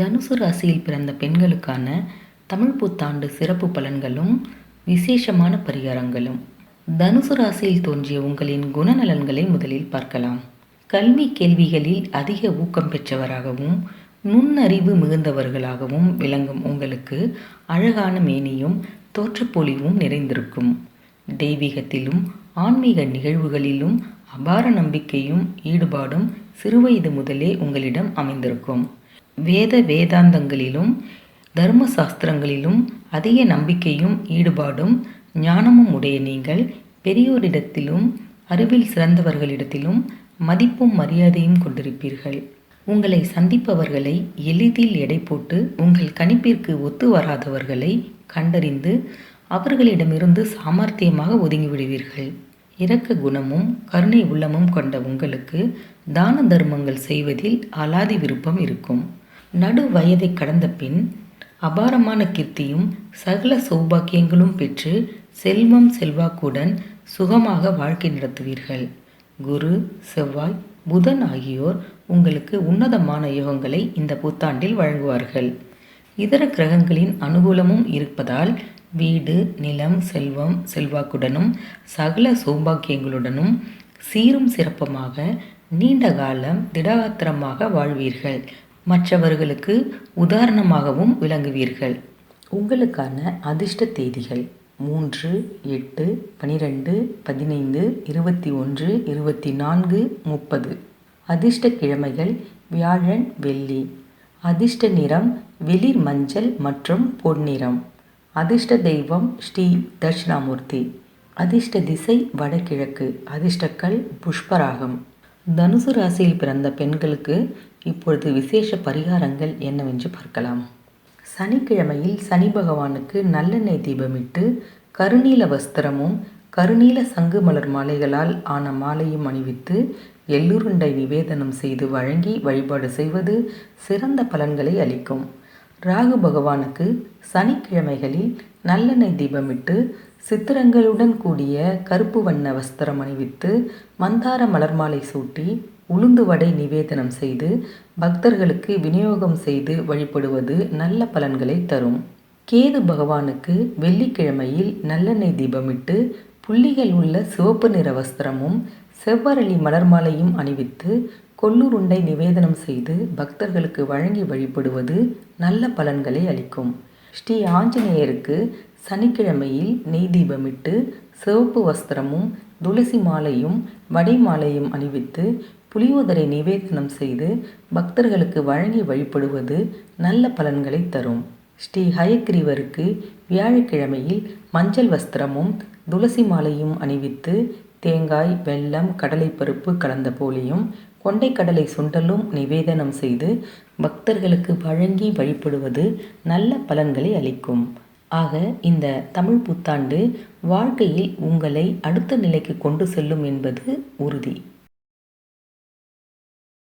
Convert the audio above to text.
தனுசு ராசியில் பிறந்த பெண்களுக்கான தமிழ் புத்தாண்டு சிறப்பு பலன்களும் விசேஷமான பரிகாரங்களும். தனுசு ராசியில் தோன்றிய உங்களின் குணநலன்களை முதலில் பார்க்கலாம். கல்வி கேள்விகளில் அதிக ஊக்கம் பெற்றவராகவும் நுண்ணறிவு மிகுந்தவர்களாகவும் விளங்கும் உங்களுக்கு அழகான மேனியும் தோற்றப்பொலிவும் நிறைந்திருக்கும். தெய்வீகத்திலும் ஆன்மீக நிகழ்வுகளிலும் அபார நம்பிக்கையும் ஈடுபாடும் சிறுவயது முதலே உங்களிடம் அமைந்திருக்கும். வேத வேதாந்தங்களிலும் தர்ம சாஸ்திரங்களிலும் அதிக நம்பிக்கையும் ஈடுபாடும் ஞானமும் உடைய நீங்கள் பெரியோரிடத்திலும் அறிவில் சிறந்தவர்களிடத்திலும் மதிப்பும் மரியாதையும் கொண்டிருப்பீர்கள். உங்களை சந்திப்பவர்களை எளிதில் எடை போட்டு உங்கள் கணிப்பிற்கு ஒத்து வராதவர்களை கண்டறிந்து அவர்களிடமிருந்து சாமர்த்தியமாக ஒதுங்கிவிடுவீர்கள். இரக்க குணமும் கருணை உள்ளமும் கொண்ட உங்களுக்கு தான தர்மங்கள் செய்வதில் அலாதி விருப்பம் இருக்கும். நடு வயதை கடந்த பின் அபாரமான கீர்த்தியும் சகல சௌபாக்கியங்களும் பெற்று செல்வம் செல்வாக்குடன் சுகமாக வாழ்க்கை நடத்துவீர்கள். குரு செவ்வாய் புதன் ஆகியோர் உங்களுக்கு உன்னதமான யோகங்களை இந்த புத்தாண்டில் வழங்குவார்கள். இதர கிரகங்களின் அனுகூலமும் இருப்பதால் வீடு நிலம் செல்வம் செல்வாக்குடனும் சகல சௌபாக்கியங்களுடனும் சீரும் சிறப்பமாக நீண்ட காலம் திடகாத்திரமாக வாழ்வீர்கள். மற்றவர்களுக்கு உதாரணமாகவும் விளங்குவீர்கள். உங்களுக்கான அதிர்ஷ்ட தேதிகள் மூன்று எட்டு பனிரெண்டு பதினைந்து இருபத்தி ஒன்று இருபத்தி நான்கு முப்பது. அதிர்ஷ்ட கிழமைகள் வியாழன் வெள்ளி. அதிர்ஷ்ட நிறம் வெளிர் மஞ்சள் மற்றும் பொன்னிறம் அதிர்ஷ்ட தெய்வம் ஸ்ரீ தட்சிணாமூர்த்தி. அதிர்ஷ்ட திசை வடகிழக்கு. அதிர்ஷ்டக்கல் புஷ்பராகம். தனுசு ராசியில் பிறந்த பெண்களுக்கு இப்பொழுது விசேஷ பரிகாரங்கள் என்னவென்று பார்க்கலாம். சனிக்கிழமையில் சனி பகவானுக்கு நல்லெண்ணெய் தீபமிட்டு கருநீல வஸ்திரமும் கருநீல சங்கு மலர் மாலைகளால் ஆன மாலையும் அணிவித்து எள்ளுருண்டை நிவேதனம் செய்து வழங்கி வழிபாடு செய்வது சிறந்த பலன்களை அளிக்கும். ராகு பகவானுக்கு சனிக்கிழமைகளில் நல்லெண்ணெய் தீபமிட்டு சித்திரங்களுடன் கூடிய கருப்பு வண்ண வஸ்திரம் அணிவித்து மந்தார மலர் மாலை சூட்டி உளுந்து வடை நிவேதனம் செய்து பக்தர்களுக்கு விநியோகம் செய்து வழிபடுவது நல்ல பலன்களை தரும். கேது பகவானுக்கு வெள்ளிக்கிழமையில் நல்லெண்ணெய் தீபமிட்டு புள்ளிகள் உள்ள சிவப்பு நிற வஸ்திரமும் செவ்வரளி மலர் மாலையும் அணிவித்து கொல்லுருண்டை நிவேதனம் செய்து பக்தர்களுக்கு வழங்கி வழிபடுவது நல்ல பலன்களை அளிக்கும். ஸ்ரீ ஆஞ்சநேயருக்கு சனிக்கிழமையில் நெய் தீபமிட்டு சிவப்பு வஸ்திரமும் துளசி மாலையும் வடை மாலையும் அணிவித்து புளியோதரை நிவேதனம் செய்து பக்தர்களுக்கு வழங்கி வழிபடுவது நல்ல பலன்களை தரும். ஸ்ரீ ஹயக்ரீவருக்கு வியாழக்கிழமையில் மஞ்சள் வஸ்திரமும் துளசி மாலையும் அணிவித்து தேங்காய் வெல்லம் கடலைப்பருப்பு கலந்த போலியும் கொண்டைக்கடலை சுண்டலும் நிவேதனம் செய்து பக்தர்களுக்கு வழங்கி வழிபடுவது நல்ல பலன்களை அளிக்கும். ஆக இந்த தமிழ் புத்தாண்டு வாழ்க்கையில் உங்களை அடுத்த நிலைக்கு கொண்டு செல்லும் என்பது உறுதி.